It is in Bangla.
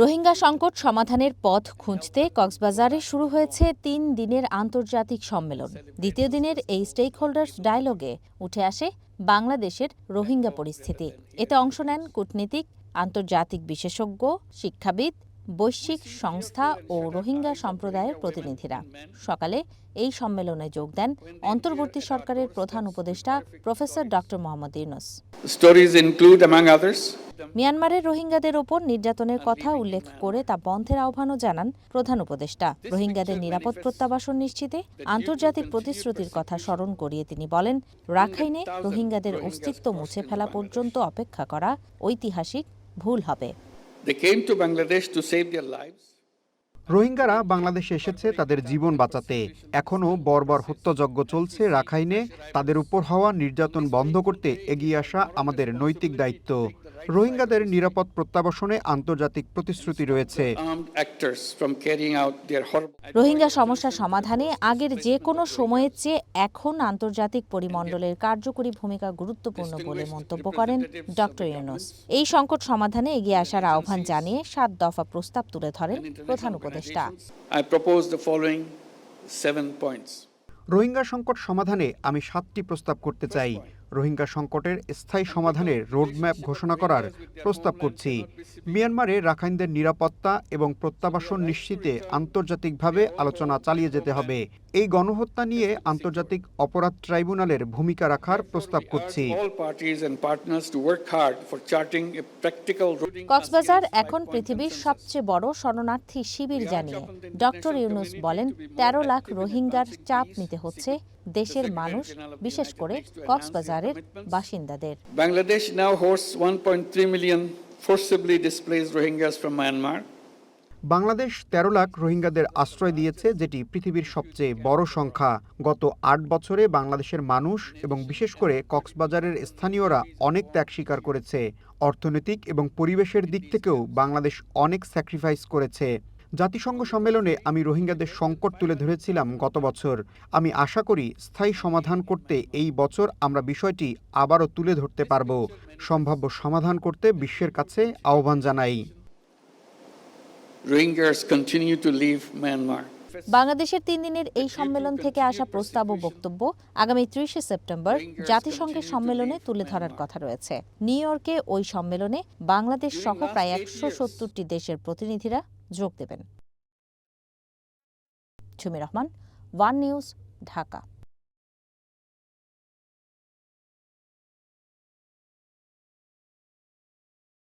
রোহিঙ্গা সংকট সমাধানের পথ খুঁজতে কক্সবাজারে শুরু হয়েছে তিন দিনের আন্তর্জাতিক সম্মেলন। দ্বিতীয় দিনের এই স্টেক হোল্ডার্স ডায়ালগে উঠে আসে বাংলাদেশের রোহিঙ্গা পরিস্থিতি। এতে অংশ নেন কূটনীতিক, আন্তর্জাতিক বিশেষজ্ঞ, শিক্ষাবিদ বৈশ্বিক সংস্থা ও রোহিঙ্গা সম্প্রদায়ের প্রতিনিধিরা। সকালে এই সম্মেলনে যোগ দেন অন্তর্বর্তী সরকারের প্রধান উপদেষ্টা প্রফেসর ড মোহাম্মদ ইউনুস। মিয়ানমারের রোহিঙ্গাদের ওপর নির্যাতনের কথা উল্লেখ করে তা বন্ধের আহ্বানও জানান প্রধান উপদেষ্টা। রোহিঙ্গাদের নিরাপদ প্রত্যাবাসন নিশ্চিতে আন্তর্জাতিক প্রতিশ্রুতির কথা স্মরণ করিয়ে তিনি বলেন রাখাইনে রোহিঙ্গাদের অস্তিত্ব মুছে ফেলা পর্যন্ত অপেক্ষা করা ঐতিহাসিক ভুল হবে। রোহিঙ্গারা বাংলাদেশে এসেছে তাদের জীবন বাঁচাতে। এখনও বর্বর হত্যাযজ্ঞ চলছে রাখাইনে। তাদের উপর হওয়া নির্যাতন বন্ধ করতে এগিয়ে আসা আমাদের নৈতিক দায়িত্ব। রোহিঙ্গাদের নিরাপদ প্রত্যাবাসনে আন্তর্জাতিক প্রতিশ্রুতি রয়েছে। রোহিঙ্গা সমস্যা সমাধানে আগের যে কোনো সময়ের চেয়ে এখন আন্তর্জাতিক পরিমণ্ডলের কার্যকরী ভূমিকা গুরুত্বপূর্ণ বলে মন্তব্য করেন ড ইউনুস। এই সংকট সমাধানে এগিয়ে আসার আহ্বান জানিয়ে সাত দফা প্রস্তাব তুলে ধরেন প্রধান উপদেষ্টা. রোহিঙ্গা সংকট সমাধানে আমি সাতটি প্রস্তাব করতে চাই। রোহিঙ্গা সংকটের স্থায়ী সমাধানের রোডম্যাপ ঘোষণা করার প্রস্তাব করছি। মিয়ানমারে রাখাইনদের নিরাপত্তা এবং প্রত্যাবাসন নিশ্চিতে আন্তর্জাতিকভাবে আলোচনা চালিয়ে যেতে হবে। এই গণহত্যা নিয়ে আন্তর্জাতিক অপরাধ ট্রাইব্যুনালের ভূমিকা রাখার প্রস্তাব করছি. কক্সবাজার এখন পৃথিবীর সবচেয়ে বড় শরণার্থী শিবির জানিয়ে ডক্টর ইউনুস বলেন তেরো লাখ রোহিঙ্গার চাপ নিতে হচ্ছে দেশের মানুষ বিশেষ করে কক্সবাজারের বাসিন্দাদের Bangladesh now hosts 1.3 million forcibly displaced Rohingyas from Myanmar. Bangladesh তেরো লাখ রোহিঙ্গাদের আশ্রয় দিয়েছে, যেটি পৃথিবীর সবচেয়ে বড় সংখ্যা। গত আট বছরে বাংলাদেশের মানুষ এবং বিশেষ করে কক্সবাজারের স্থানীয়রা অনেক ত্যাগ স্বীকার করেছে। অর্থনৈতিক এবং পরিবেশের দিক থেকেও বাংলাদেশ অনেক স্যাক্রিফাইস করেছে। জাতিসংঘ সম্মেলনে আমি রোহিঙ্গাদের সংকট তুলে ধরেছিলাম গত বছর। আমি আশা করি স্থায়ী সমাধান করতে এই বছর আমরা বিষয়টি আবারও তুলে ধরতে পারব। সম্ভাব্য সমাধান করতে বিশ্বের কাছে আহ্বান জানাই। Rohingyas continue to leave Myanmar. বাংলাদেশের তিন দিনের এই সম্মেলন থেকে আসা প্রস্তাব ও বক্তব্য আগামী ত্রিশে সেপ্টেম্বর জাতিসংঘের সম্মেলনে তুলে ধরার কথা রয়েছে। নিউ ইয়র্কে ওই সম্মেলনে বাংলাদেশ সহ প্রায় একশো সত্তরটি দেশের প্রতিনিধিরা যোগ দেবেন। Jhumi Rahman one news Dhaka.